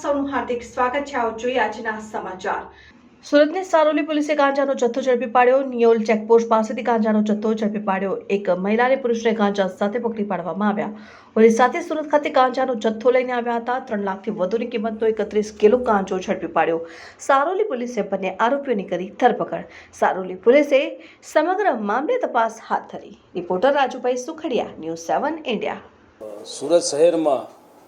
સૌનું હાર્દિક સ્વાગત છે. આવો જોઈએ આજના સમાચાર. સુરતની સારોલી પોલીસે ગાંજાનો જથ્થો ઝડપી પાડ્યો. નિયોલ ચેકપોસ્ટ પાસેથી ગાંજાનો જથ્થો ઝડપી પાડ્યો. એક મહિલા અને પુરુષને ગાંજા સાથે પકડી પાડવામાં આવ્યા. પોલીસ સાથે સુરત ખાતે ગાંજાનો જથ્થો લઈને આવ્યા હતા. ત્રણ લાખથી વધુની કિંમતનો એકત્રીસ કિલો ગાંજો ઝડપી પાડ્યો. સારોલી પોલીસે બંને આરોપીઓની કરી ધરપકડ. સારોલી પોલીસે સમગ્ર મામલે તપાસ હાથ ધરી. Reporter Rajubhai Sukhadia news seven India Surat શહેરમાં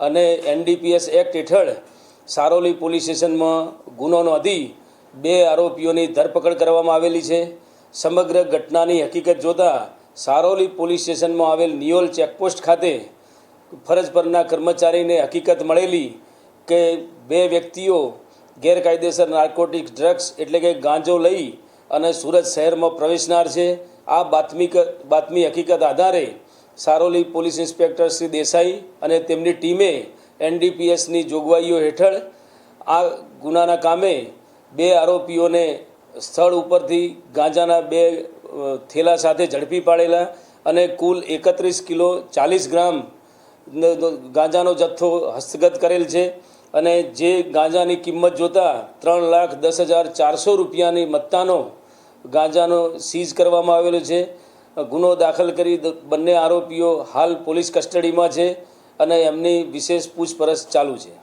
અને એનડીપીએસ એક્ટ હેઠળ સારોલી પોલીસ સ્ટેશનમાં ગુનો નોંધી બે આરોપીઓની ધરપકડ કરવામાં આવેલી છે. સમગ્ર ઘટનાની હકીકત જોતાં સારોલી પોલીસ સ્ટેશનમાં આવેલ નિયોલ ચેકપોસ્ટ ખાતે ફરજ પરના કર્મચારીને હકીકત મળેલી કે બે વ્યક્તિઓ ગેરકાયદેસર નાર્કોટિક ડ્રગ્સ એટલે કે ગાંજો લઈ અને સુરત શહેરમાં પ્રવેશનાર છે. આ બાતમી બાતમી હકીકત આધારે સારોલી પોલીસ ઇન્સ્પેક્ટર શ્રી દેસાઈ અને તેમની ટીમે એનડીપીએસની જોગવાઈઓ હેઠળ આ ગુનાના કામે બે આરોપીઓને સ્થળ ઉપરથી ગાંજાના બે થેલા સાથે ઝડપી પાડેલા અને કુલ એકત્રીસ કિલો ચાલીસ ગ્રામ ગાંજાનો જથ્થો હસ્તગત કરેલ છે અને જે ગાંજાની કિંમત જોતાં ત્રણ લાખ દસ હજાર ચારસો રૂપિયાની મત્તાનો ગાંજાનો સીઝ કરવામાં આવેલો છે. ગુનો દાખલ કરી બંને આરોપીઓ હાલ પોલીસ કસ્ટડીમાં છે અને એમની વિશેષ પૂછપરછ ચાલુ છે.